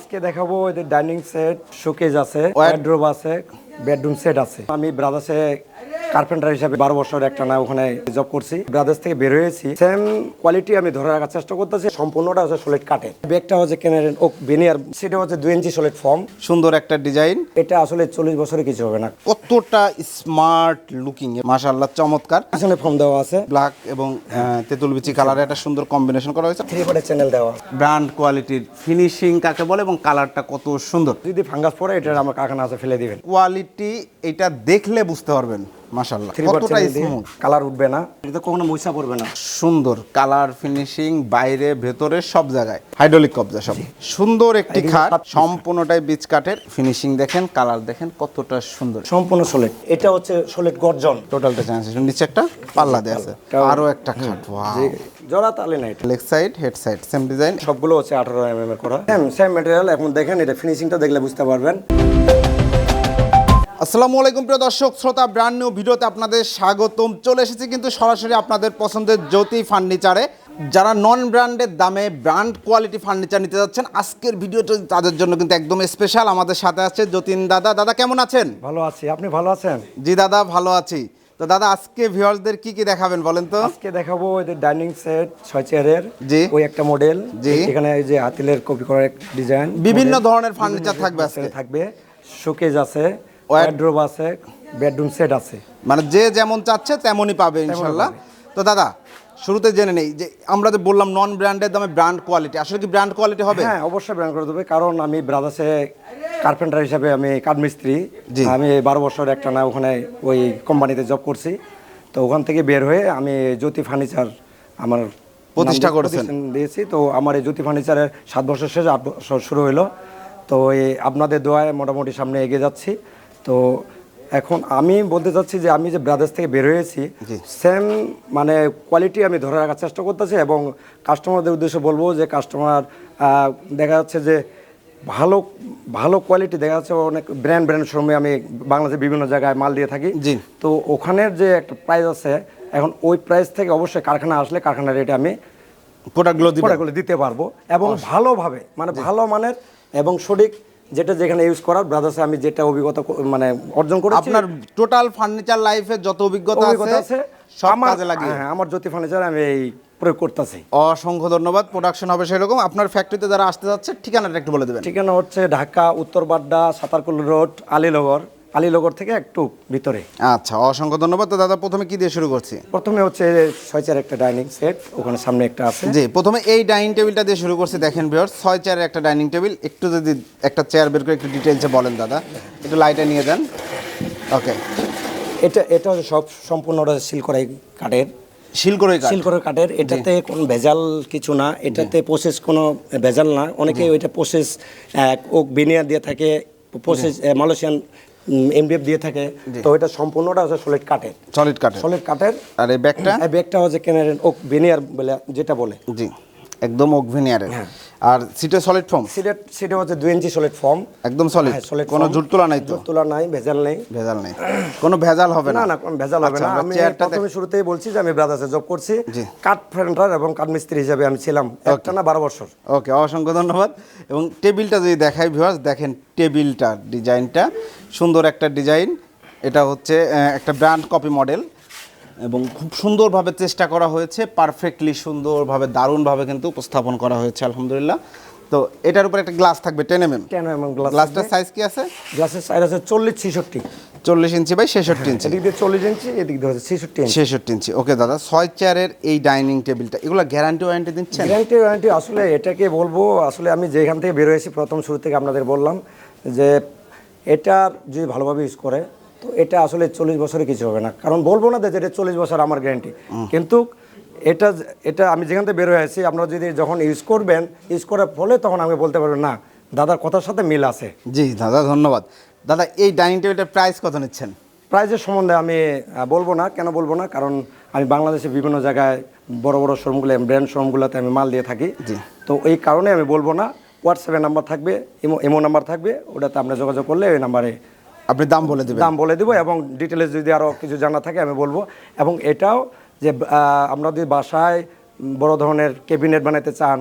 আজকে দেখাবো এদের ডাইনিং সেট শোকেজ আছে ওয়ার্ড্রোব আছে বেডরুম সেট আছে। আমি ব্রাদার্সে কার্পেন্টার হিসাবে বারো বছর একটা না ওখানে জব করছি। ব্রাদার্স থেকে বের হয়েছি। সেম কোয়ালিটি আমি ধরে রাখার চেষ্টা করতেছি। সম্পূর্ণটা হচ্ছে সোলেট কাটে ব্যাগটা হচ্ছে ওক বেনিয়ার সেটা হচ্ছে দুই ইঞ্চি সোলেট ফর্ম সুন্দর একটা ডিজাইন এটা আসলে চল্লিশ বছরে কিছু হবে না। কতটা স্মার্ট লুকিং মাশাআল্লাহ চমৎকার। পিছনে ফর্ম দেওয়া আছে। ব্ল্যাক এবং আহ, তেঁতুল বিচি কালারে একটা সুন্দর কম্বিনেশন করা হয়েছে। থ্রি পার্টের চ্যানেল দেওয়া। ব্র্যান্ড কোয়ালিটির ফিনিশিং কাকে বলে এবং কালারটা কত সুন্দর। যদি ফাঙ্গাস পরে এটা আমার কারখানা আছে ফেলে দিবেন। কোয়ালিটি এটা দেখলে বুঝতে পারবেন। মাশাআল্লাহ। কতটা স্মুথ কালার উঠবে না। এটা কখনো মইসা পড়বে না। সুন্দর কালার ফিনিশিং বাইরে ভেতরে সব জায়গায়। হাইড্রোলিক কবজা সব। সুন্দর একটি খাট সম্পূর্ণটাই বীজ কাঠের ফিনিশিং দেখেন কালার দেখেন কতটা সুন্দর। সম্পূর্ণ সোলেট এটা হচ্ছে সোলেট গর্জন। টোটালটা চান্স নিচে একটা পাল্লা দেওয়া আছে। আরও একটা খাট ওয়াও জড়া তালে না এটা। Leg side head side same design সবগুলো হচ্ছে আঠারো এম এর করা। সেম সেম ম্যাটেরিয়াল এখন দেখেন এটা ফিনিশিংটা দেখলে বুঝতে পারবেন। আসসালামু আলাইকুম প্রিয় দর্শক শ্রোতা ব্র্যান্ড নিউ ভিডিওতে আপনাদের স্বাগতম। চলে এসেছি কিন্তু সরাসরি আপনাদের পছন্দের জ্যোতি ফার্নিচারে। যারা নন ব্র্যান্ডের দামে ব্র্যান্ড কোয়ালিটি ফার্নিচার নিতে যাচ্ছেন আজকের ভিডিওটা তাদের জন্য কিন্তু একদম স্পেশাল আমাদের সাথে আছে যতীন দাদা। দাদা কেমন আছেন? ভালো আছি। আপনি ভালো আছেন? জি দাদা ভালো আছি। তো দাদা আজকে ভিউয়ার্সদের কি কি দেখাবেন বলেন তো? আজকে দেখাবো এদের ডাইনিং সেট ছয় চেয়ারের জি। ওই একটা মডেল জি। এখানে এই যে হাতিলের কপি করা ডিজাইন বিভিন্ন ধরনের ফার্নিচার থাকবে আজকে। থাকবে। শোকেজ আছে। ওয়ার্ড্রোব আছে বেডরুম সেট আছে। মানে যে যেমন চাচ্ছে তেমনই পাবে ইনশাল্লাহ। তো দাদা শুরুতে জেনে নেই যে আমরা যে বললাম নন ব্র্যান্ডের দামে ব্র্যান্ড কোয়ালিটি আসলে কি ব্র্যান্ড কোয়ালিটি হবে? হ্যাঁ অবশ্যই ব্র্যান্ড করে দেবে কারণ আমি ব্রাদার্সে কার্পেন্টার হিসাবে আমি কাঠমিস্ত্রি। আমি বারো বছর একটা না ওখানে ওই কোম্পানিতে জব করছি। তো ওখান থেকে বের হয়ে আমি জ্যোতি ফার্নিচার আমার প্রতিষ্ঠা করেছেন। দিয়েছি। তো আমার এই জ্যোতি ফার্নিচারের সাত বছর শেষে আট বছর শুরু হলো। তো এই আপনাদের দোয়ায় মোটামুটি সামনে এগিয়ে যাচ্ছি। তো এখন আমি বলতে চাচ্ছি যে আমি যে ব্রাদার্স থেকে বের হয়েছি। সেম মানে কোয়ালিটি আমি ধরে রাখার চেষ্টা করতেছি এবং কাস্টমারদের উদ্দেশ্যে বলব যে কাস্টমার দেখা যাচ্ছে যে ভালো ভালো কোয়ালিটি দেখা যাচ্ছে অনেক ব্র্যান্ড ব্র্যান্ড শোরুমে আমি বাংলাদেশের বিভিন্ন জায়গায় মাল দিয়ে থাকি জি। তো ওখানের যে একটা প্রাইস আছে এখন ওই প্রাইস থেকে অবশ্যই কারখানা আসলে কারখানার রেটে আমি প্রোডাক্টগুলো প্রোডাক্টগুলো দিতে পারব এবং ভালোভাবে মানে ভালো মানের এবং সঠিক যেটা যেখানে ইউজ করার ব্রাদার্সে আমি যেটা অভিজ্ঞতা মানে অর্জন করেছি। আপনার টোটাল ফার্নিচার লাইফে যত অভিজ্ঞতা আছে সব কাজে লাগে হ্যাঁ আমার জ্যোতি ফার্নিচার আমি এই প্রয়োগ করতেছি। অসংখ্য ধন্যবাদ প্রোডাকশন হবে সেরকম। আপনার ফ্যাক্টরিতে যারা আসতে যাচ্ছে ঠিকানাটা একটু বলে দেবেন। ঠিকানা হচ্ছে ঢাকা উত্তর বাড্ডা সাতারকুল রোড আলীনগর। আলীনগর থেকে একটু ভিতরে। আচ্ছা অসংখ্য ধন্যবাদ। তো দাদা প্রথমে কি দিয়ে শুরু করছি? প্রথমে হচ্ছে ছয় চার একটা ডাইনিং সেট ওখানে সামনে একটা আছে। জি প্রথমে এই ডাইনিং টেবিলটা দিয়ে শুরু করছি। দেখেন ভিউয়ার্স ছয় চেয়ারের একটা ডাইনিং টেবিল। একটু যদি একটা চেয়ার বের করে একটু ডিটেলসে বলেন দাদা। একটু লাইটে নিয়ে দেন ওকে। এটা এটা হচ্ছে সব সম্পূর্ণটা সিল করা কাঠের। শিল করে সিল করা কাঠের। এটাতে কোনো ভেজাল কিছু না। এটাতে প্রসেস কোনো ভেজাল না। অনেকে ওইটা প্রসেস ওক বেনিয়ার দিয়ে থাকে। প্রসেস মালয়েশিয়ান এমডিএফ দিয়ে থাকে। তো এটা সম্পূর্ণটা হচ্ছে সলিড কাঠের সলিড কাঠের সলিড কাঠের আর এই ব্যাগটা এই ব্যাগটা হচ্ছে কেনারেন ওক ভেনিয়ার বলে যেটা বলে। জি একদম ওক হ্যাঁ। আর সিটে সলিড ফর্ম সিটের সিটে হচ্ছে দুই ইঞ্চি সলিড ফর্ম একদম সলিড হ্যাঁ, solid কোনো। ঝুট তোলা নাই তো? তোলা নাই ভেজাল নেই। ভেজাল নেই। কোনো ভেজাল হবে না? না কোনো ভেজাল হবে আচ্ছা, না আমি চেয়ারটা প্রথমে শুরুতেই বলছি যে আমি ব্রাদার্সে জব করছি। কাঠ ফ্রেন্ডার এবং কাঠ মিস্ত্রি হিসেবে আমি ছিলাম। একটা না বারো বছর। ওকে অসংখ্য ধন্যবাদ। এবং টেবিলটা যদি দেখাই ভিউয়ার্স দেখেন টেবিলটা ডিজাইনটা। সুন্দর একটা ডিজাইন। এটা হচ্ছে একটা ব্র্যান্ড কপি মডেল এবং খুব সুন্দরভাবে চেষ্টা করা হয়েছে পারফেক্টলি সুন্দরভাবে দারুণভাবে কিন্তু উপস্থাপন করা হয়েছে আলহামদুলিল্লাহ। তো এটার উপর একটা গ্লাস থাকবে টেন এম এম কেন এবং গ্লাস গ্লাসটার সাইজ কি আছে? গ্লাসের সাইজ আছে চল্লিশ ছেষট্টি। চল্লিশ ইঞ্চি বাই ছেষট্টি ইঞ্চি এদিক দিয়ে চল্লিশ ইঞ্চি এদিক দিয়ে হচ্ছে ছিষট্টি ইঞ্চি ছেষট্টি ইঞ্চি ওকে দাদা ছয় চেয়ারের এই ডাইনিং টেবিলটা এগুলো গ্যারান্টি ওয়ারেন্টি দিচ্ছেন? গ্যারান্টি ওয়ারেন্টি আসলে এটাকে বলব আসলে আমি যেখান থেকে বের হয়েছি প্রথম শুরু থেকে আপনাদের বললাম যে এটা যদি ভালোভাবে ইউজ করে তো এটা আসলে চল্লিশ বছরে কিছু হবে না। কারণ বলব না যে এটা চল্লিশ বছর আমার গ্যারান্টি কিন্তু এটা এটা আমি যেখান থেকে বের হয়ে আছি আপনারা যদি যখন ইউজ করবেন ইউজ করার ফলে তখন আমি বলতে পারবেন না দাদার কথার সাথে মিল আছে। জি দাদা ধন্যবাদ। দাদা এই ডাইনিং টেবিলটার প্রাইস কত নিচ্ছেন? প্রাইজের সম্বন্ধে আমি বলব না। কেন বলব না? কারণ আমি বাংলাদেশে বিভিন্ন জায়গায় বড় বড় শোরুমগুলো ব্র্যান্ড শোরুমগুলোতে আমি মাল দিয়ে থাকি। জি। তো এই কারণে আমি বলব না হোয়াটসঅ্যাপে নাম্বার থাকবে এমো এমো নাম্বার থাকবে ওটাতে আপনি যোগাযোগ করলে ওই নাম্বারে আপনি দাম বলে দেবেন। দাম বলে দেবো এবং ডিটেলস যদি আরও কিছু জানা থাকে আমি বলব। এবং এটাও যে আপনারা যদি বাসায় বড় ধরনের ক্যাবিনেট বানাতে চান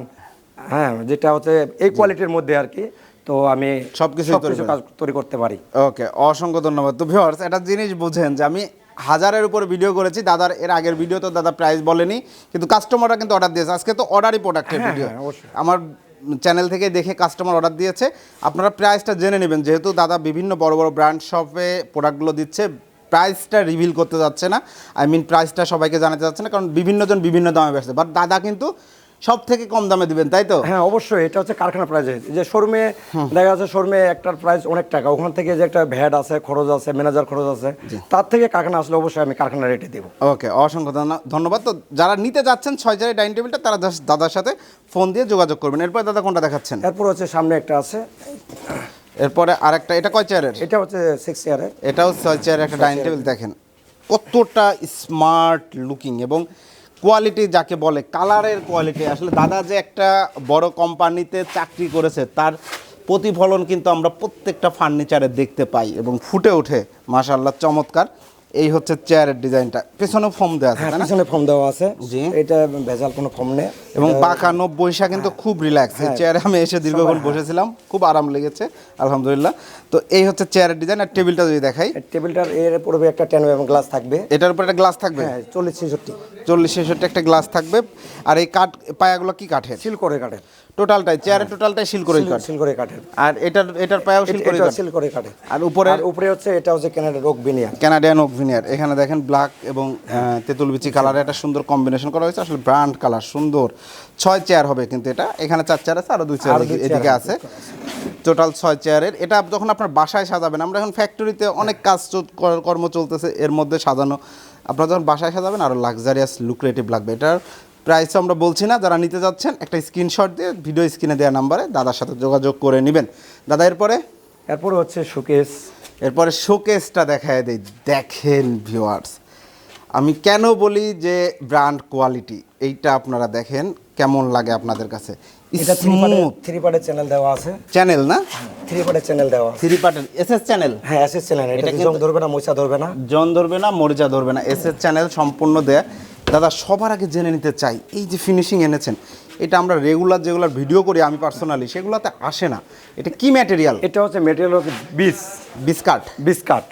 হ্যাঁ যেটা হচ্ছে এই কোয়ালিটির মধ্যে আর কি তো আমি তৈরি সবকিছু কাজ তৈরি করতে পারি। ওকে অসংখ্য ধন্যবাদ। তো ভিউয়ার্স একটা জিনিস বুঝেন যে আমি হাজারের উপরে ভিডিও করেছি দাদার এর আগের ভিডিও তো দাদা প্রাইস বলেনি কিন্তু কাস্টমাররা কিন্তু অর্ডার দিয়েছে। আজকে তো অর্ডারই প্রোডাক্টের ভিডিও অবশ্যই। আমার চ্যানেল থেকে দেখে কাস্টমার অর্ডার দিয়েছে। আপনারা প্রাইসটা জেনে নেবেন যেহেতু দাদা বিভিন্ন বড় বড় ব্র্যান্ড শপে প্রোডাক্টগুলো দিচ্ছে প্রাইসটা রিভিল করতে যাচ্ছে না। আই মিন প্রাইসটা সবাইকে জানাতে যাচ্ছে না কারণ বিভিন্নজন বিভিন্ন দামে বেচছে বাট দাদা কিন্তু সব থেকে কম দামে দিবেন তাই তো? হ্যাঁ অবশ্যই এটা হচ্ছে কারখানা প্রাইস যে শোরুমে দেখা যাচ্ছে শোরুমে একটার প্রাইস অনেক টাকা। ওখান থেকে যে একটা ভ্যাট আছে খরচ আছে ম্যানেজার খরচ আছে তার থেকে কারখানা আসলে অবশ্যই আমি কারখানা রেটে দেবো। ওকে অসংখ্য ধন্য- ধন্যবাদ। তো যারা নিতে যাচ্ছেন ছয় চারের ডাইনিং টেবিলটা তারা দাদার সাথে ফোন দিয়ে যোগাযোগ করবেন। এরপর দাদা কোনটা দেখাচ্ছেন? এরপর হচ্ছে সামনে একটা আছে। এরপরে আরেকটা এটা কয় চেয়ারের এটা হচ্ছে সিক্স ইয়ারের এটাও ছয় চেয়ারের একটা ডাইনিং টেবিল দেখেন। কতটা স্মার্ট লুকিং এবং কোয়ালিটি যাকে বলে কালারের কোয়ালিটি আসলে দাদা যে একটা বড় কোম্পানিতে চাকরি করেছে তার প্রতিফলন কিন্তু আমরা প্রত্যেকটা ফার্নিচারে দেখতে পাই এবং ফুটে ওঠে। মাশাল্লাহ চমৎকার। এই হচ্ছে চেয়ারের ডিজাইনটা। পেছনেও ফোম দেওয়া আছে হ্যাঁ তাই ফর্ম দেওয়া আছে। জি। এটা ভেজাল কোনো ফর্ম নেই। এবং বাঁকা নব্বইশা কিন্তু খুব রিল্যাক্স এই চেয়ারে আমি এসে দীর্ঘক্ষণ বসেছিলাম খুব আরাম লেগেছে আলহামদুলিল্লাহ। তো এই হচ্ছে চেয়ারের ডিজাইন আর টেবিলটা যদি দেখাই। টেবিলটার এর পূর্বে একটা টেন এবং গ্লাস থাকবে। এটার উপর একটা গ্লাস থাকবে? হ্যাঁ চল্লিশ ছেষট্টি। চল্লিশ ছেষট্টি একটা গ্লাস থাকবে। আর এই কাঠ পায়াগুলো কি কাঠের? সিল করে কাঠের। টোটালটাই চেয়ারের টোটালটাই শিল করে কাঠ সিল করে কাঠের আর এটার এটার পায়াও শিল করে এটা সিল করে কাঠের আর উপরে উপরে হচ্ছে এটা হচ্ছে কেনাডা রোগ বিনিয়া ক্যানাডিয়ান ওক ভিনিয়ার এখানে দেখেন ব্ল্যাক এবং তেঁতুল বিচি কালারের একটা সুন্দর কম্বিনেশন করা হয়েছে। আসলে ব্র্যান্ড কালার সুন্দর। ছয় চেয়ার হবে কিন্তু এটা। এখানে চার চেয়ার আছে আরও দুই চেয়ার এদিকে আছে। টোটাল ছয় চেয়ারের এটা যখন আপনার বাসায় সাজাবেন আমরা এখন ফ্যাক্টরিতে অনেক কাজ কর্ম চলতেছে। এর মধ্যে সাজানো। আপনারা যখন বাসায় সাজাবেন আরও লাক্সারিয়াস লুক্রেটিভ লাগবে। এটার প্রাইস আমরা বলছি না যারা নিতে যাচ্ছেন একটা স্ক্রিনশট দিয়ে ভিডিও স্ক্রিনে দেওয়া নাম্বারে দাদার সাথে যোগাযোগ করে নেবেন। দাদা এরপরে? এরপর হচ্ছে শোকেস এরপরে শোকেসটা দেখায় দেই। দেখেন ভিউয়ার্স আমি কেন বলি যে ব্র্যান্ড কোয়ালিটি এইটা আপনারা দেখেন কেমন লাগে আপনাদের কাছে? এটা থ্রি পার্টের চ্যানেল দেওয়া আছে। চ্যানেল না? থ্রি পার্টের চ্যানেল দেওয়া থ্রি পার্টের চ্যানেল হ্যাঁ এসএস চ্যানেল এটা জং ধরবে না মোচা ধরবে না? জন ধরবে না মরিচা ধরবে না। এস এস চ্যানেল সম্পূর্ণ দেয়া। দাদা সবার আগে জেনে নিতে চাই এই যে ফিনিশিং এনেছেন এটা আমরা রেগুলার যেগুলো ভিডিও করি আমি পার্সোনালি সেগুলোতে আসে না। এটা কি ম্যাটেরিয়াল এটা হচ্ছে মেটেরিয়াল হচ্ছে বিস বিস্কাট? বিস্কাট।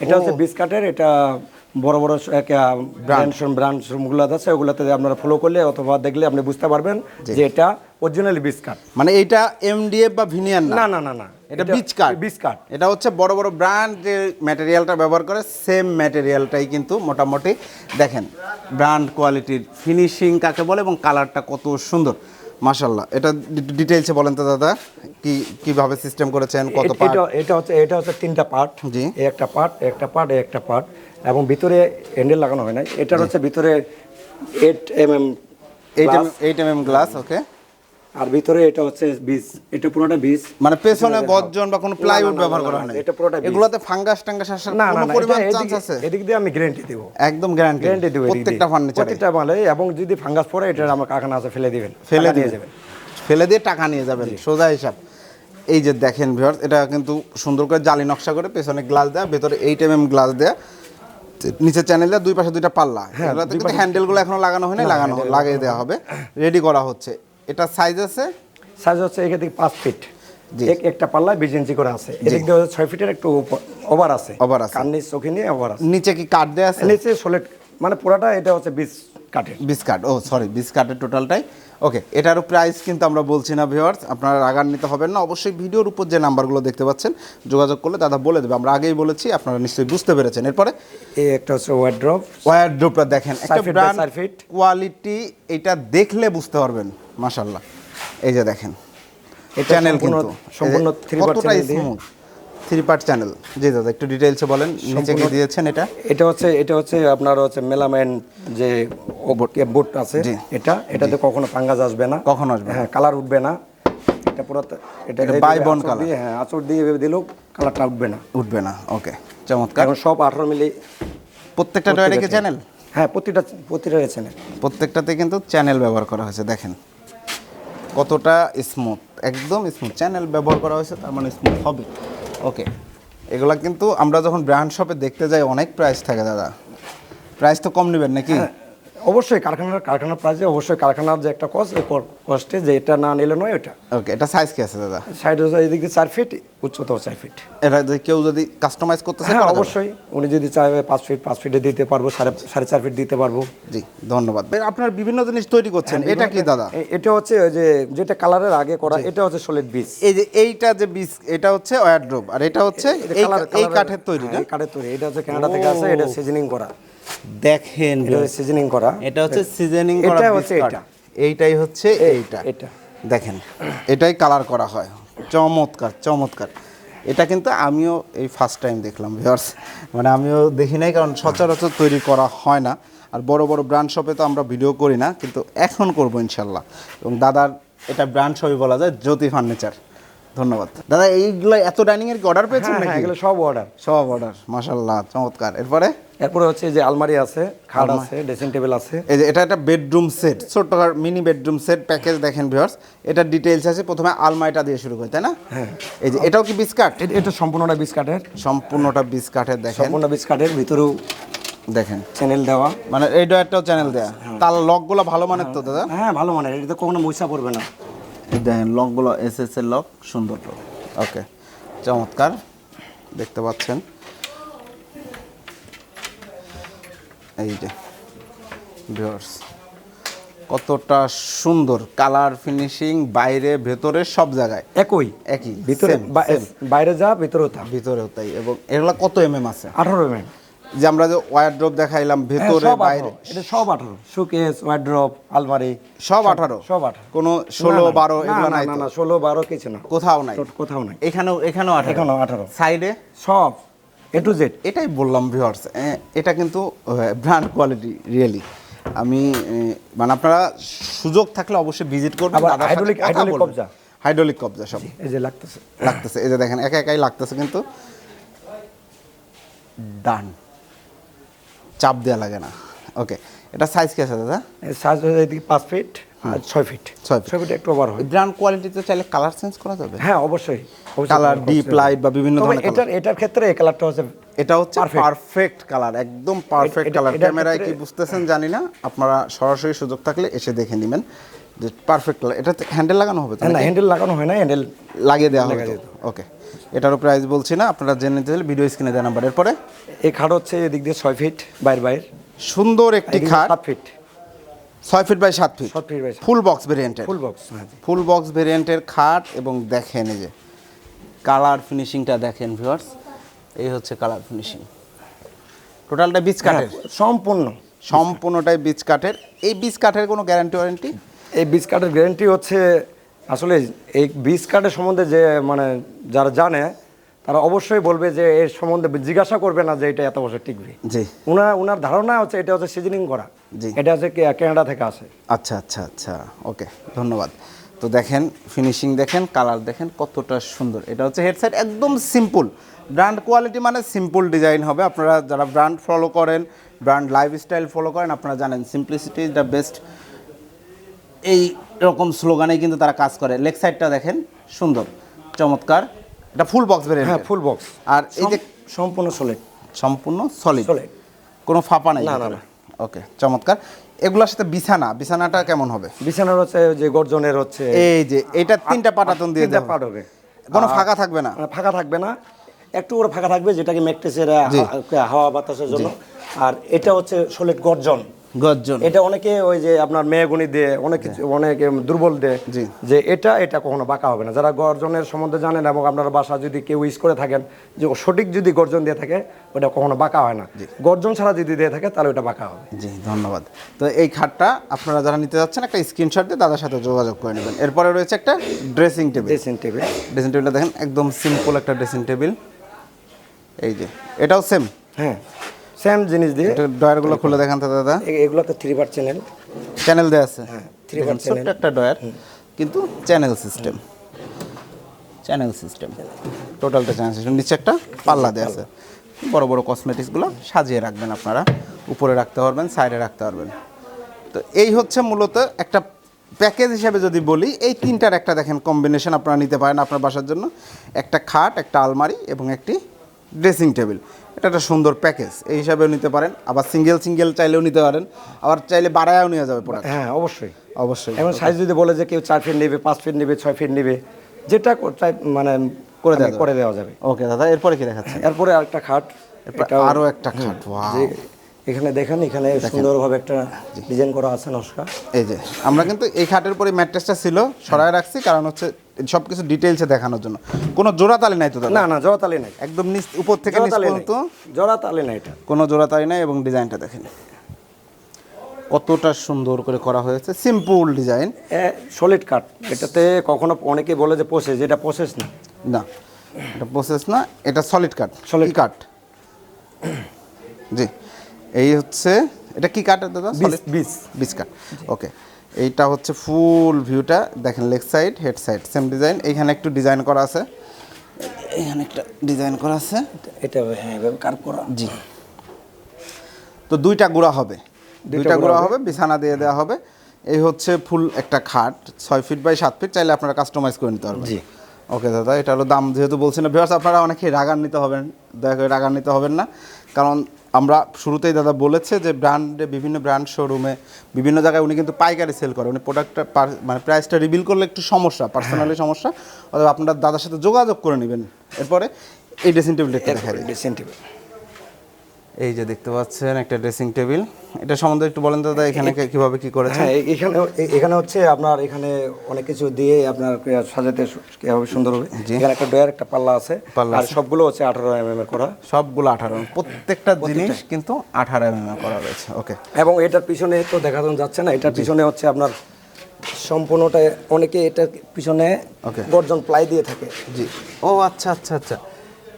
এটা হচ্ছে বিস্কাটের এটা বড় বড় ব্র্যান্ড ব্র্যান্ড শোরুমগুলো আছে ওগুলোতে আপনারা ফলো করলে অথবা দেখলে আপনি বুঝতে পারবেন যে এটা অরিজিনালি বিস্কাট। মানে এইটা এমডিএফ বা ভিনিয়ার না না না না। এটা বীজ কাঠ। বীজ কাঠ। এটা হচ্ছে বড় বড় ব্র্যান্ড যে ম্যাটেরিয়ালটা ব্যবহার করে সেম ম্যাটেরিয়ালটাই কিন্তু মোটামুটি। দেখেন ব্র্যান্ড কোয়ালিটির ফিনিশিং কাকে বলে এবং কালারটা কত সুন্দর। মাশাল্লাহ এটা ডিটেলসে বলেন তো দাদা কি কীভাবে সিস্টেম করেছেন কত এটা- পার্ট এটা এটা হচ্ছে এটা হচ্ছে তিনটা পার্ট জি। এই একটা পার্ট একটা পার্ট একটা পার্ট এবং ভিতরে হ্যান্ডেল লাগানো হয় না এটার হচ্ছে ভিতরে eight M M eight M eight M M glass okay আর ভিতরে এটা হচ্ছে বীজ। এটা পুরোটা বীজ। মানে পেছনে গর্জন বা কোনো প্লাইউড ব্যবহার করা হয় এটা পুরোটা। এগুলোতে ফাঙ্গাস টাঙ্গাস আসার না না পরিমাণ চান্স আছে? এদিক দিয়ে আমি গ্যারান্টি দেবো। একদম গ্যারান্টি গ্যারান্টি দেবো দিয়ে। প্রত্যেকটা ফার্নিচারে প্রত্যেকটা মালে এবং যদি ফাঙ্গাস পড়ে এটা আমার কারখানা আছে ফেলে দিবেন। ফেলে দিয়ে যাবেন। ফেলে দিয়ে টাকা নিয়ে যাবেন। সোজা হিসাব। এই যে দেখেন ভিউয়ার্স এটা কিন্তু সুন্দর করে জালি নকশা করে পেছনে গ্লাস দেওয়া ভেতরে এইট এম এম গ্লাস দেয়া। নিচে চ্যানেল দুই পাশে দুইটা পাল্লা। হ্যাঁ, হ্যান্ডেলগুলো এখনও লাগানো হয়নি লাগানো লাগিয়ে দেওয়া হবে। রেডি করা হচ্ছে। এটা সাইজ আছে? সাইজ হচ্ছে এখান থেকে পাঁচ ফিট একটা পাল্লা বিশ ইঞ্চি করে আছে। এদিক দিয়ে ছয় ফিটের একটু ওভার আছে। ওভার আছে। কান্নি চোখে নিয়ে ওভার আছে। নিচে কি কাঠ দেওয়া আছে? নিচে সোলেট মানে পুরাটা এটা হচ্ছে বিশ কাঠের বিস্কাট ও সরি বিস্কাটের টোটালটাই ওকে এটারও প্রাইস কিন্তু আমরা বলছি না ভিউয়ার্স আপনারা রাগান নিতে হবেন না। অবশ্যই ভিডিওর উপর যে নাম্বারগুলো দেখতে পাচ্ছেন যোগাযোগ করলে দাদা বলে দেবে। আমরা আগেই বলেছি আপনারা নিশ্চয়ই বুঝতে পেরেছেন। এরপরে? এই একটা হচ্ছে ওয়ার্ড্রপ ওয়ার ড্রপটা দেখেন একটা ব্র্যান্ড কোয়ালিটি এটা দেখলে বুঝতে পারবেন মাশাল্লাহ এই যে দেখেন চ্যানেল কিন্তু। সম্পূর্ণ যে থ্রি পার্ট চ্যানেল। জি দাদা একটু ডিটেইলসে বলেন নিচে কি দিয়েছেন এটা? এটা হচ্ছে এটা হচ্ছে আপনার হচ্ছে মেলামাইন যে বোট আছে এটা এটাতে কখনো ফাঙ্গাস আসবে না। কখনো আসবে হ্যাঁ কালার উঠবে না। এটা পুরো এটা এটা এইভাবে by bond আঁচড় দিয়ে, হ্যাঁ আচর দিয়ে এভাবে দিলেও কালারটা উঠবে না। উঠবে না ওকে চমৎকার। এখন সব আঠারো মিলি প্রত্যেকটা টয়রে কি চ্যানেল হ্যাঁ প্রতিটা প্রতিটা চ্যানেল প্রত্যেকটাতে কিন্তু চ্যানেল ব্যবহার করা হয়েছে দেখেন। কতটা স্মুথ একদম স্মুথ চ্যানেল ব্যবহার করা হয়েছে তার মানে স্মুথ হবে। ওকে এগুলো কিন্তু আমরা যখন ব্র্যান্ড শপে দেখতে যাই, অনেক প্রাইস থাকে দাদা। প্রাইস তো কম নেবেন নাকি? অবশ্যই কারখানার কারখানার প্রাইসে অবশ্যই কারখানার যে একটা কস্ট এই কস্টে যে এটা না নিলে নয় ওটা ওকে এটা সাইজ কি আছে দাদা? সাইড এদিক দিয়ে চার ফিট উচ্চতাও চার ফিট এটা যদি কেউ যদি কাস্টমাইজ করতে চায় হ্যাঁ অবশ্যই। উনি যদি চায় পাঁচ ফিট পাঁচ ফিটে দিতে পারব সাড়ে সাড়ে চার ফিট দিতে পারব। জি ধন্যবাদ। আপনার বিভিন্ন জিনিস তৈরি করছেন এটা কি দাদা? এটা হচ্ছে ওই যে যেটা কালারের আগে করা এটা হচ্ছে সলিড বিচ এই যে এইটা যে বীজ এটা হচ্ছে ওয়ারড্রোব আর এটা হচ্ছে এই এই কাঠের তৈরি না? এই কাঠের তৈরি। এটা হচ্ছে কানাডা থেকে আসে এটা সিজনিং করা। দেখেন এটা সিজনিং করা। এটা হচ্ছে সিজনিং এটা করা হচ্ছে বিস্কাট। এটা। এইটাই হচ্ছে এইটা। এটা। দেখেন এটাই কালার করা হয়। চমৎকার চমৎকার। এটা কিন্তু আমিও এই ফার্স্ট টাইম দেখলাম ভিউয়ার্স মানে আমিও দেখি নাই কারণ সচরাচর তৈরি করা হয় না। আর বড় বড় ব্র্যান্ড শপে তো আমরা ভিডিও করি না কিন্তু এখন করব ইনশাল্লাহ। এবং দাদার এটা ব্র্যান্ড শপই বলা যায় জ্যোতি ফার্নিচার ধন্যবাদ। দাদা এইগুলো এত ডাইনিং এর কি অর্ডার পেয়েছেন হ্যাঁ হ্যাঁ নাকি? এগুলো সব অর্ডার সব অর্ডার মাশাল্লাহ চমৎকার। এরপরে? এরপরে হচ্ছে যে আলমারি আছে খাট আছে ড্রেসিং টেবিল আছে। এই যে এটা একটা বেডরুম সেট ছোট্ট মিনি বেডরুম সেট প্যাকেজ দেখেন ভিউয়ার্স এটা ডিটেইলস আছে প্রথমে আলমারিটা দিয়ে শুরু করি তাই না? হ্যাঁ। এই যে এটাও কি বিস্কাট এটা সম্পূর্ণটা বিচ কাঠের সম্পূর্ণটা বিস্কাটের দেখেন। সম্পূর্ণ বিচ কাঠের ভিতরেও দেখেন। চ্যানেল দেওয়া। মানে এই ডয়ারটাও চ্যানেল দেয়া। তার লকগুলো ভালো মানের তো দাদা? হ্যাঁ ভালো মানের। এটা তো কখনো মশা পড়বে না। এই দেখেন লকগুলো এস এস এর লক সুন্দর লক ওকে চমৎকার দেখতে পাচ্ছেন। এই যে ভিউয়ার্স কতটা সুন্দর কালার ফিনিশিং বাইরে ভেতরে সব জায়গায়। একই একই ভিতরে বাইরে যা ভিতরেও তা। ভিতরেও তাই এবং এগুলো কত এমএম আছে? আঠারো এম যে আমরা যে ওয়ারড্রপ দেখাইলাম ভেতরে বাইরে। এটা সব আঠারো। সুকেস ওয়ার্ড্রপ আলমারি সব আঠারো? সব আঠারো। কোনো ষোলো না, না, বারো না, এগুলো নাই না না ষোলো বারো কিছু না। কোথাও নাই। কোথাও নাই। এখানেও এখানেও আঠারো। এখানেও আঠারো। সাইডে সব। এ টু জেড এটাই বললাম ভিউয়ার্স এটা কিন্তু ব্র্যান্ড কোয়ালিটি রিয়েলি আমি মানে আপনারা সুযোগ থাকলে অবশ্যই ভিজিট করবেন hydraulic বলবেন। কবজা। হাইড্রোলিক কবজা সব। এই যে লাগতেছে। লাগতেছে। এই যে দেখেন একা একাই লাগতেছে কিন্তু। ডান চাপ দেওয়া লাগে না। ওকে এটা সাইজ কি আছে দাদা? সাইজ হয়ে এদিকে পাঁচ ফিট আর ছয় ফিট ছয়। ছয় ফিট একটু ওভার হয়। ব্র্যান্ড কোয়ালিটিতে চাইলে কালার চেঞ্জ করা যাবে? হ্যাঁ অবশ্যই। কালার ডিপ লাইট বা বিভিন্ন ধরনের। এটার এটার ক্ষেত্রে এই কালারটা হচ্ছে এটা হচ্ছে পারফেক্ট কালার একদম পারফেক্ট কালার ক্যামেরায় কি বুঝতেছেন জানি না। আপনারা সরাসরি সুযোগ থাকলে এসে দেখে নেবেন যে পারফেক্ট কালার এটা হ্যান্ডেল লাগানো হবে হ্যাঁ, না হ্যান্ডেল লাগানো হয় না হ্যান্ডেল লাগিয়ে দেওয়া হবে ওকে এটারও প্রাইস বলছি না আপনারা জেনে নিতে হলে ভিডিও স্ক্রিনে দেওয়া নাম্বার এরপরে? এই খাট হচ্ছে এদিক দিয়ে ছয় ফিট বাইর বাইর। সুন্দর একটি খাট। সাত ফিট ছয় ফিট বাই সাত ফিট সাত ফিট বাই ফুল বক্স ভেরিয়েন্টের ফুল বক্স হ্যাঁ। ফুল বক্স ভেরিয়েন্টের খাট এবং দেখেন এই যে কালার ফিনিশিংটা দেখেন ভিউয়ার্স এই হচ্ছে কালার ফিনিশিং টোটালটা বীজ কাঠের? হ্যাঁ, সম্পূর্ণ। সম্পূর্ণটাই বীজ কাঠের। এই বীজ কাঠের কোনো গ্যারান্টি ওয়ারেন্টি এই বীজ কাঠের গ্যারান্টি হচ্ছে আসলে এই বীজ কার্ডের সম্বন্ধে যে মানে যারা জানে তারা অবশ্যই বলবে যে এর সম্বন্ধে জিজ্ঞাসা করবে না যে এটা এত বছর টিকবে। জি। ওনার ওনার ধারণা হচ্ছে এটা হচ্ছে সিজনিং করা। জি। এটা হচ্ছে কে- কানাডা থেকে আসে। আচ্ছা আচ্ছা আচ্ছা ওকে ধন্যবাদ। তো দেখেন ফিনিশিং দেখেন কালার দেখেন কতটা সুন্দর। এটা হচ্ছে হেডসেট একদম সিম্পল। ব্র্যান্ড কোয়ালিটি মানে সিম্পল ডিজাইন হবে। আপনারা যারা ব্র্যান্ড ফলো করেন ব্র্যান্ড লাইফস্টাইল ফলো করেন আপনারা জানেন সিম্পলিসিটি ইজ দ্য বেস্ট এই রকম স্লোগানেই কিন্তু তারা কাজ করে। লেগ সাইডটা দেখেন সুন্দর চমৎকার। এটা ফুল বক্স বেরিয়ে হ্যাঁ ফুল বক্স আর এই যে সম্পূর্ণ সলিড সম্পূর্ণ সলিড Solid। কোনো ফাঁপা নাই না, না, না। ওকে চমৎকার। এগুলোর সাথে বিছানা বিছানাটা কেমন হবে? বিছানার হচ্ছে যে গর্জনের হচ্ছে। এই যে এটা তিনটা পাটাতন দিয়ে দেওয়া পাট হবে। কোনো ফাঁকা থাকবে না? ফাঁকা থাকবে না। একটু করে ফাঁকা থাকবে যেটাকে ম্যাকটেসের। হাওয়া বাতাসের জন্য। আর এটা হচ্ছে সলিড গর্জন। গর্জন। এটা অনেকে ওই যে আপনার মেয়েগুনি দিয়ে অনেক কিছু অনেক দুর্বল দেয় জি। যে এটা এটা কখনো বাঁকা হবে না। যারা গর্জনের সম্বন্ধে জানেন এবং আপনার বাসা যদি কেউ ইউজ করে থাকেন যে সঠিক যদি গর্জন দিয়ে থাকে ওটা কখনো বাঁকা হয় না। গর্জন ছাড়া যদি দিয়ে থাকে তাহলে ওটা বাঁকা হবে। জি ধন্যবাদ। তো এই খাটটা আপনারা যারা নিতে যাচ্ছেন একটা স্ক্রিনশট দিয়ে দাদার সাথে যোগাযোগ করে নেবেন। এরপরে রয়েছে একটা dressing table dressing table dressing টেবিলটা দেখেন একদম সিম্পল একটা ড্রেসিং টেবিল এই যে এটাও সেম হ্যাঁ। সেম জিনিস দিয়ে ডয়ারগুলো খুলে দেখান তো দাদা। এ- এগুলো তো থ্রি পার্ট চ্যানেল চ্যানেল দেওয়া আছে। হ্যাঁ, থ্রি ছোট্ট channel। একটা ডয়ার কিন্তু চ্যানেল সিস্টেম চ্যানেল সিস্টেম টোটালটা চ্যানেল সিস্টেম নিচে একটা পাল্লা দেওয়া আছে। বড় বড় কসমেটিক্সগুলো সাজিয়ে রাখবেন আপনারা। উপরে রাখতে পারবেন সাইডে রাখতে পারবেন। তো এই হচ্ছে মূলত একটা প্যাকেজ হিসেবে যদি বলি এই তিনটার একটা দেখেন কম্বিনেশন আপনারা নিতে পারেন আপনার বাসার জন্য। একটা খাট একটা আলমারি এবং একটি ড্রেসিং টেবিল এটা একটা সুন্দর প্যাকেজ। এই হিসাবেও নিতে পারেন। আবার সিঙ্গেল সিঙ্গেল চাইলেও নিতে পারেন। আবার চাইলে বাড়ায়ও নেওয়া যাবে প্রোডাক্ট হ্যাঁ অবশ্যই। অবশ্যই। এখন সাইজ যদি বলে যে কেউ চার ফিট নেবে পাঁচ ফিট নেবে ছয় ফিট নেবে যেটা মানে করে দেওয়া করে দেওয়া যাবে। ওকে দাদা এরপরে কি দেখাচ্ছেন? এরপরে আরেকটা খাট। আরও একটা খাট এখানে দেখেন এখানে সুন্দরভাবে একটা ডিজাইন করা আছে নকশা এই যে আমরা কিন্তু এই খাটের উপরে ম্যাট্রেসটা ছিল সরায় রাখছি কারণ হচ্ছে সব কিছু ডিটেলসে দেখানোর জন্য। কোনো জোড়াতালি নাই তো না না জোড়াতালি নাই। একদম নিচ উপর থেকে নিচ পর্যন্ত? জোড়াতালি নাই এটা। কোনো জোড়াতালি নাই এবং ডিজাইনটা দেখেন। কতটা সুন্দর করে করা হয়েছে সিম্পল ডিজাইন সলিড কাট এটাতে কখনো অনেকে বলে যে প্রসেস এটা প্রসেস না। না এটা প্রসেস না এটা সলিড কাট সলিড কাট জি। এই হচ্ছে এটা কি কাঠ দাদা? বিচ বিচ কাঠ। ওকে এইটা হচ্ছে ফুল ভিউটা। দেখেন leg side head side same design. এইখানে একটু ডিজাইন করা আছে। এখানে একটা ডিজাইন করা আছে। এটা হ্যাঁ এভাবে কার্ভ করা। জি। তো দুইটা গুঁড়া হবে। দুইটা গুঁড়া হবে। বিছানা দিয়ে দেওয়া হবে। এই হচ্ছে ফুল একটা খাট ছয় ফিট বাই সাত ফিট চাইলে আপনারা কাস্টমাইজ করে নিতে পারবেন। জি। ওকে দাদা এটা হলো দাম যেহেতু বলছি না ভিউয়ার্স আপনারা অনেকেই রাগান্বিত হবেন। দয়া করে রাগান্বিত হবেন না। কারণ আমরা শুরুতেই দাদা বলেছে যে ব্র্যান্ডে বিভিন্ন ব্র্যান্ড শোরুমে বিভিন্ন জায়গায় উনি কিন্তু পাইকারি সেল করে। উনি প্রোডাক্টটা মানে প্রাইসটা রিভিল করলে একটু সমস্যা পার্সোনালি সমস্যা। অথবা আপনার দাদার সাথে যোগাযোগ করে নেবেন। এরপরে এই ড্রেসিং টেবিলটা একটু দেখা দিই। ডিসেন্টিভ এই যে দেখতে পাচ্ছেন একটা ড্রেসিং টেবিল। এটা সম্বন্ধে একটু বলেন দাদা এখানে কীভাবে কি করেছে হ্যাঁ এখানে এখানে হচ্ছে আপনার এখানে অনেক কিছু দিয়ে আপনার সাজাতে কীভাবে সুন্দর হবে। এখানে একটা ডয়ার একটা পাল্লা আছে। আর সবগুলো হচ্ছে আঠারো এম এর করা। সবগুলো আঠারো প্রত্যেকটা জিনিস কিন্তু আঠারো এম করা রয়েছে। ওকে। এবং এটার পিছনে তো দেখানো যাচ্ছে না এটার পিছনে হচ্ছে আপনার সম্পূর্ণটা অনেকে এটার পিছনে. গর্জন প্লাই দিয়ে থাকে। জি। ও আচ্ছা আচ্ছা আচ্ছা।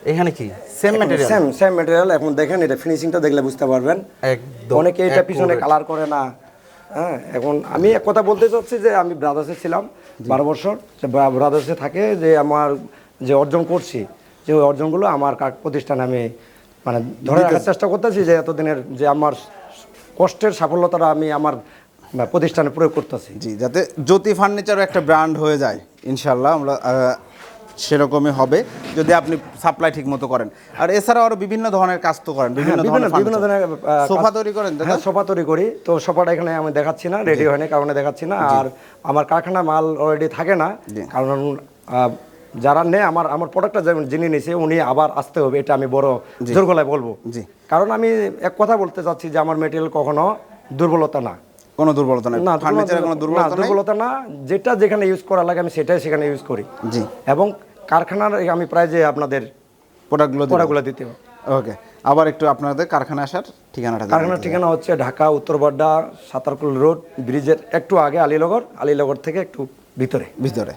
এখানে কি? Same material same same material এখন দেখেন এটা ফিনিশিংটা দেখলে বুঝতে পারবেন। একদম অনেকে এটা পিছনে কালার করে না। হ্যাঁ এখন আমি এক কথা বলতে চাচ্ছি যে আমি ব্রাদার্সে ছিলাম বারো বছর। যে ব্রাদার্সে থাকে যে আমার যে অর্জন করছি যে ওই অর্জনগুলো আমার প্রতিষ্ঠানে আমি মানে ধরে রাখার চেষ্টা করতেছি যে এতদিনের যে আমার কষ্টের সাফল্যতাটা আমি আমার প্রতিষ্ঠানে প্রয়োগ করতেছি। জি যাতে জ্যোতি ফার্নিচারও একটা ব্র্যান্ড হয়ে যায় ইনশাল্লাহ আমরা সেরকমই হবে যদি আপনি সাপ্লাই ঠিক মতো করেন। আর এছাড়াও আরও বিভিন্ন ধরনের কাজ তো করেন বিভিন্ন হ্যাঁ, ধরনের বিভিন্ন ধরনের সোফা তৈরি করেন হ্যাঁ সোফা তৈরি করি। তো সোফাটা এখানে আমি দেখাচ্ছি না রেডি হয়নি কারণে দেখাচ্ছি না। আর আমার কারখানা মাল অলরেডি থাকে না কারণ যারা নেয় আমার আমার প্রোডাক্টটা যেমন যিনি নিছে উনি আবার আসতে হবে এটা আমি বড় জোর গলায় বলব। জি। কারণ আমি এক কথা বলতে চাচ্ছি যে আমার মেটেরিয়াল কখনো দুর্বলতা না। কোনো দুর্বলতা নেই। না ফার্নিচারে কোনো দুর্বলতা দুর্বলতা না যেটা যেখানে ইউজ করা লাগে আমি সেটাই সেখানে ইউজ করি। জি। এবং কারখানার আমি প্রায় যে আপনাদের প্রোডাক্টগুলো। পড়াগুলো দিতে হবে। ওকে আবার একটু আপনাদের কারখানা আসার ঠিকানাটা কারখানার ঠিকানা হচ্ছে ঢাকা উত্তরবাড্ডা সাতারকুল রোড ব্রিজের একটু আগে আলীনগর আলীনগর থেকে একটু ভিতরে। ভিতরে।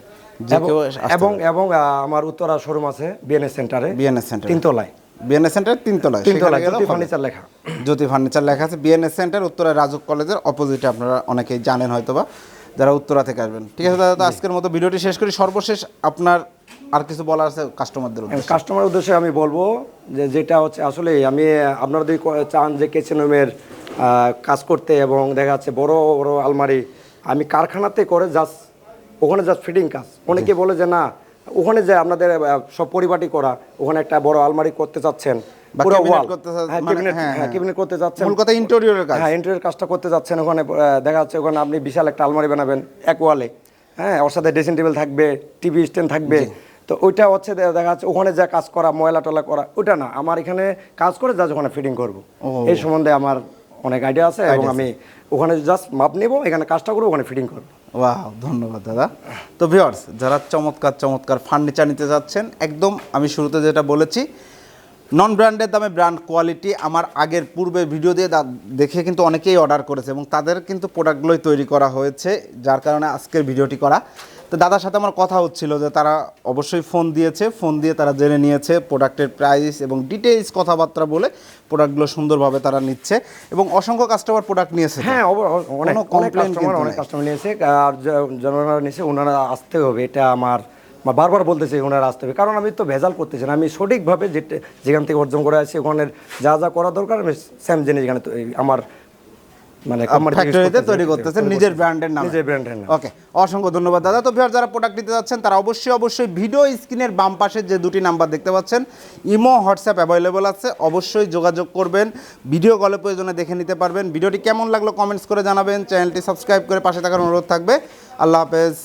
এবং এবং আমার উত্তরা শোরুম আছে বিএনএস সেন্টারে বিএনএস সেন্টার তিনতলায়। বিএনএস সেন্টার তিনতলায়। তিনতলায় জ্যোতি ফার্নিচার লেখা। জ্যোতি ফার্নিচার লেখা আছে। বিএনএস সেন্টার উত্তরা রাজক কলেজের অপোজিটে আপনারা অনেকেই জানেন হয়তোবা যারা উত্তরা থেকে আসবেন। ঠিক আছে দাদা আজকের মতো ভিডিওটি শেষ করি। সর্বশেষ আপনার আর কিছু বলার আছে কাস্টমারদের উদ্দেশ্যে? কাস্টমার উদ্দেশ্যে আমি বলব যে যেটা হচ্ছে আসলে আমি আপনারা যদি চান যে কেচেনমের কাজ করতে এবং দেখা যাচ্ছে বড় বড় আলমারি আমি কারখানাতে করে জাস্ট ওখানে জাস্ট ফিটিং কাজ। অনেকে বলে যে না ওখানে যে আপনাদের সব পরিপাটি করা ওখানে একটা বড় আলমারি করতে চাচ্ছেন পুরো ওয়াল হ্যাঁ হ্যাঁ, cabinet করতে চাচ্ছেন। মূল কথা ইন্টেরিয়রের কাজ। ইন্টারিয়র কাজটা করতে যাচ্ছেন ওখানে দেখা যাচ্ছে ওখানে আপনি বিশাল একটা আলমারি বানাবেন এক ওয়ালে ওর সাথে ড্রেসিং টেবিল থাকবে টিভি স্ট্যান্ড থাকবে। তো ওইটা হচ্ছে দেখা যাচ্ছে ওখানে যা কাজ করা ময়লা টলা করা ওইটা না। আমার এখানে কাজ করে যা ওখানে ফিটিং করব। এই সম্বন্ধে আমার অনেক আইডিয়া আছে এবং আমি ওখানে জাস্ট মাপ নেব এখানে কাজটা করব ওখানে ফিটিং করব। ওয়াও ধন্যবাদ, দাদা। তো ভিউয়ার্স যারা চমৎকার চমৎকার ফার্নিচার নিতে যাচ্ছেন, একদম আমি শুরুতে যেটা বলেছি নন ব্র্যান্ডের দামে ব্র্যান্ড কোয়ালিটি আমার আগের পূর্বে ভিডিও দিয়ে দেখে কিন্তু অনেকেই অর্ডার করেছে এবং তাদের কিন্তু প্রোডাক্টগুলোই তৈরি করা হয়েছে, যার কারণে আজকের ভিডিওটি করা। তো দাদার সাথে আমার কথা হচ্ছিল যে তারা অবশ্যই ফোন দিয়েছে ফোন দিয়ে তারা জেনে নিয়েছে প্রোডাক্টের প্রাইস এবং ডিটেইলস কথাবার্তা বলে প্রোডাক্টগুলো সুন্দরভাবে তারা নিচ্ছে এবং অসংখ্য কাস্টমার প্রোডাক্ট নিয়েছে হ্যাঁ অনেক কোনো অনেক কাস্টমার অনেক কাস্টমার নিয়েছে। আর যারা নিয়েছে ওনারা আসতে হবে এটা আমার বারবার বলতেছে ওনারা আসতে হবে। কারণ আমি তো ভেজাল করতেছি না আমি সঠিকভাবে যেটা যেখান থেকে অর্জন করে আসছি ওখানের যা যা করা দরকার আমি স্যাম তো- এই আমার মানে ফ্যাক্টরিতে তৈরি করতেছেন নিজের ব্র্যান্ডের নামে। নিজের ব্র্যান্ডের নাম। ওকে অসংখ্য ধন্যবাদ। দাদা তো ভিউয়ার যারা প্রোডাক্ট নিতে যাচ্ছেন তারা অবশ্যই অবশ্যই ভিডিও স্ক্রিনের বাম পাশে যে দুটি নাম্বার দেখতে পাচ্ছেন ইমো হোয়াটসঅ্যাপ অ্যাভেলেবল আছে। অবশ্যই যোগাযোগ করবেন ভিডিও কলে প্রয়োজনে দেখে নিতে পারবেন। ভিডিওটি কেমন লাগল কমেন্টস করে জানাবেন। চ্যানেলটি সাবস্ক্রাইব করে পাশে থাকার অনুরোধ থাকবে। আল্লাহ হাফেজ।